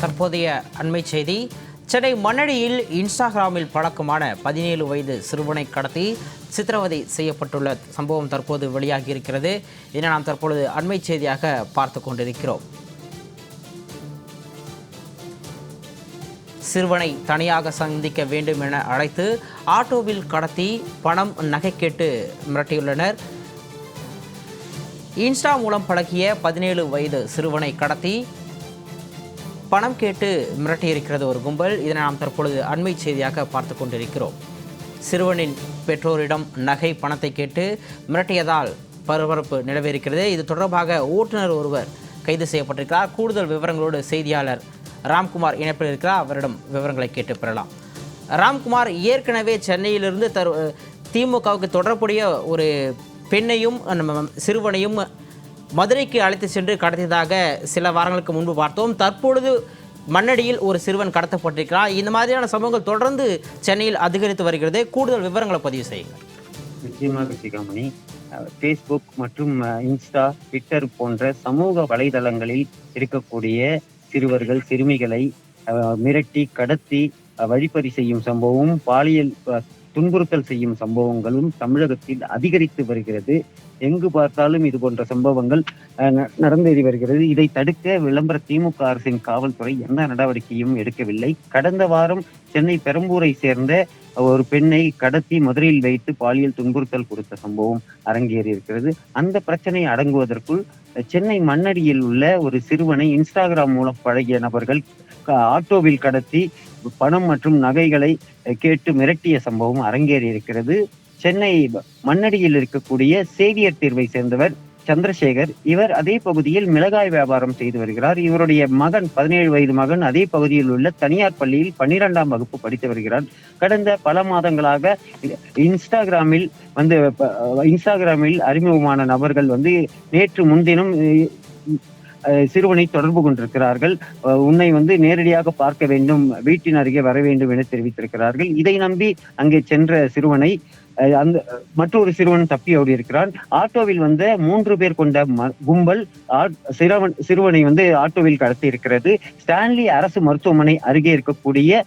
தற்போதைய அண்மை செய்தி. சென்னை மண்ணடியில் இன்ஸ்டாகிராமில் பழக்கமான பதினேழு வயது சிறுவனை கடத்தி சித்திரவதை செய்யப்பட்டுள்ள சம்பவம் தற்போது வெளியாகி இருக்கிறது இதனை நாம் தற்பொழுது அண்மை செய்தியாக பார்த்து கொண்டிருக்கிறோம். சிறுவனை தனியாக சந்திக்க வேண்டும் என அழைத்து ஆட்டோவில் கடத்தி பணம் நகை கேட்டு மிரட்டியுள்ளனர். இன்ஸ்டா மூலம் பழகிய பதினேழு வயது சிறுவனை கடத்தி பணம் கேட்டு மிரட்டியிருக்கிறது ஒரு கும்பல். இதனை நாம் தற்பொழுது அண்மை செய்தியாக பார்த்து கொண்டிருக்கிறோம். சிறுவனின் பெற்றோரிடம் நகை பணத்தை கேட்டு மிரட்டியதால் பரபரப்பு நிலவிருக்கிறது இது தொடர்பாக ஓட்டுநர் ஒருவர் கைது செய்யப்பட்டிருக்கிறார். கூடுதல் விவரங்களோடு செய்தியாளர் ராம்குமார் இணைப்பில் இருக்கிறார். அவரிடம் விவரங்களை கேட்டு பெறலாம். ராம்குமார் ஏற்கனவே சென்னையிலிருந்து தரு திமுகவுக்கு தொடர்புடைய ஒரு பெண்ணையும் நம்ம சிறுவனையும் மதுரைக்கு அழைத்து சென்று கடத்தியதாக சில வாரங்களுக்கு முன்பு பார்த்தோம். தற்பொழுது மண்ணடியில் ஒரு சிறுவன் கடத்தப்பட்டிருக்கிறார். இந்த மாதிரியான சம்பவங்கள் தொடர்ந்து சென்னையில் அதிகரித்து வருகிறது. கூடுதல் விவரங்களை பதிவு செய்யுங்கள். நிச்சயமாக சிகாமணி. ஃபேஸ்புக் மற்றும் இன்ஸ்டா ட்விட்டர் போன்ற சமூக வலைதளங்களில் இருக்கக்கூடிய சிறுவர்கள் சிறுமிகளை மிரட்டி கடத்தி வழிப்பறி செய்யும் சம்பவம் பாலியல் துன்புறுத்தல் செய்யும் சம்பவங்களும் தமிழகத்தில் அதிகரித்து வருகிறது. எங்கு பார்த்தாலும் இது போன்ற சம்பவங்கள் நடந்தேறி வருகிறது. இதை தடுக்க விளம்பர திமுக அரசின் காவல்துறை எந்த நடவடிக்கையும் எடுக்கவில்லை. கடந்த வாரம் சென்னை பெரம்பூரை சேர்ந்த ஒரு பெண்ணை கடத்தி மதுரையில் வைத்து பாலியல் துன்புறுத்தல் கொடுத்த சம்பவம் அரங்கேறி இருக்கிறது. அந்த பிரச்சனை அடங்குவதற்குள் சென்னை மண்ணடியில் உள்ள ஒரு சிறுவனை இன்ஸ்டாகிராம் மூலம் பழகிய நபர்கள் ஆட்டோவில் கடத்தி பணம் மற்றும் நகைகளை கேட்டு மிரட்டிய சம்பவம் அரங்கேறி இருக்கிறது. சென்னை மண்ணடியில் இருக்கக்கூடிய சேவியர் தீர்வை சேர்ந்தவர் சந்திரசேகர். இவர் அதே பகுதியில் மிளகாய் வியாபாரம் செய்து வருகிறார். இவருடைய மகன் பதினேழு வயது மகன் அதே பகுதியில் உள்ள தனியார் பள்ளியில் பன்னிரெண்டாம் வகுப்பு படித்து வருகிறார். கடந்த பல மாதங்களாக இன்ஸ்டாகிராமில் வந்து இன்ஸ்டாகிராமில் அறிமுகமான நபர்கள் வந்து நேற்று முன்தினம் சிறுவனை தொடர்பு கொண்டிருக்கிறார்கள். அஹ், உன்னை வந்து நேரடியாக பார்க்க வேண்டும் வீட்டின் அருகே வர வேண்டும் என தெரிவித்திருக்கிறார்கள். இதை நம்பி அங்கே சென்ற சிறுவனை அந்த மற்றொரு சிறுவன் தப்பி ஓடி இருக்கிறான். ஆட்டோவில் வந்த மூன்று பேர் கொண்ட ம- கும்பல் ஆட்- சிறுவன் சிறுவனை வந்து ஆட்டோவில் கடத்தி இருக்கிறது. ஸ்டான்லி அரசு மருத்துவமனை அருகே இருக்கக்கூடிய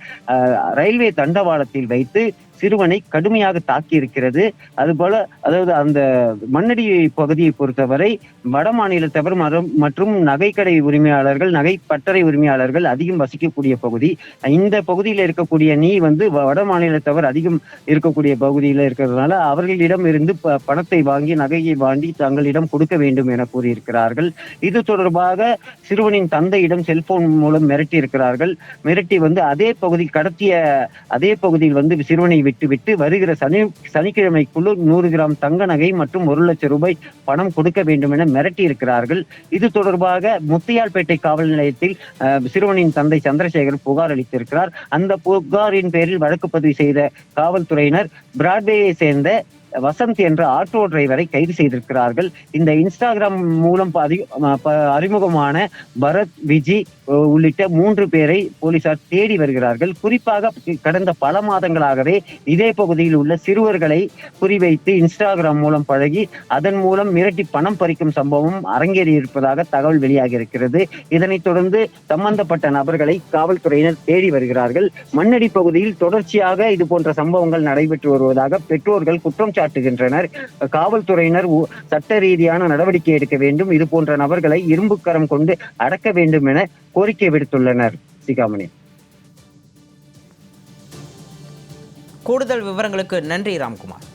ரயில்வே தண்டவாளத்தில் வைத்து சிறுவனை கடுமையாக தாக்கி இருக்கிறது. அதுபோல அதாவது அந்த மண்ணடி பகுதியை பொறுத்தவரை வட மாநிலத்தவர் மரம் மற்றும் நகைக்கடை உரிமையாளர்கள் நகை பட்டறை உரிமையாளர்கள் அதிகம் வசிக்கக்கூடிய பகுதி. இந்த பகுதியில் இருக்கக்கூடிய நீ வந்து வட மாநிலத்தவர் அதிகம் இருக்கக்கூடிய பகுதியில் இருக்கிறதுனால அவர்களிடம் இருந்து பணத்தை வாங்கி நகையை வாங்கி தங்களிடம் கொடுக்க வேண்டும் என கூறியிருக்கிறார்கள். இது தொடர்பாக சிறுவனின் தந்தையிடம் செல்போன் மூலம் மிரட்டி இருக்கிறார்கள் மிரட்டி வந்து அதே பகுதி கடத்திய அதே பகுதியில் வந்து சிறுவனை விட்டுவிட்டு வருகிற சனி சனிக்கிழமைக்குள்ள நூறு கிராம் தங்க நகை மற்றும் ஒரு லட்சம் ரூபாய் பணம் கொடுக்க வேண்டும் என மிரட்டி இருக்கிறார்கள் இது தொடர்பாக முத்தையால்பேட்டை காவல் நிலையத்தில் சிறுவனின் தந்தை சந்திரசேகர் புகார் அளித்திருக்கிறார். அந்த புகாரின் பேரில் வழக்கு பதிவு செய்த காவல்துறையினர் பிராட்வேயை சேர்ந்த வசந்த் என்ற ஆட்டோ டிரைவரை கைது செய்திருக்கிறார்கள். இந்த இன்ஸ்டாகிராம் மூலம் அறிமுகமான பரத் விஜி உள்ளிட்ட மூன்று பேரை போலீசார் தேடி வருகிறார்கள். குறிப்பாக கடந்த பல மாதங்களாகவே இதே பகுதியில் உள்ள சிறுவர்களை குறிவைத்து இன்ஸ்டாகிராம் மூலம் பழகி அதன் மூலம் மிரட்டி பணம் பறிக்கும் சம்பவம் அரங்கேறி இருப்பதாக தகவல் வெளியாகி இருக்கிறது இதனைத் தொடர்ந்து சம்பந்தப்பட்ட நபர்களை காவல்துறையினர் தேடி வருகிறார்கள். மண்ணடி பகுதியில் தொடர்ச்சியாக இது போன்ற சம்பவங்கள் நடைபெற்று வருவதாக பெற்றோர்கள் குற்றம் சாட்டுகின்றனர் காவல்துறையினர் சட்ட ரீதியான நடவடிக்கை எடுக்க வேண்டும். இது போன்ற நபர்களை இரும்புக்கரம் கொண்டு அடக்க வேண்டும் என கோரிக்கை விடுத்துள்ளனர். சிகாமணி. கூடுதல் விவரங்களுக்கு நன்றி ராம்குமார்.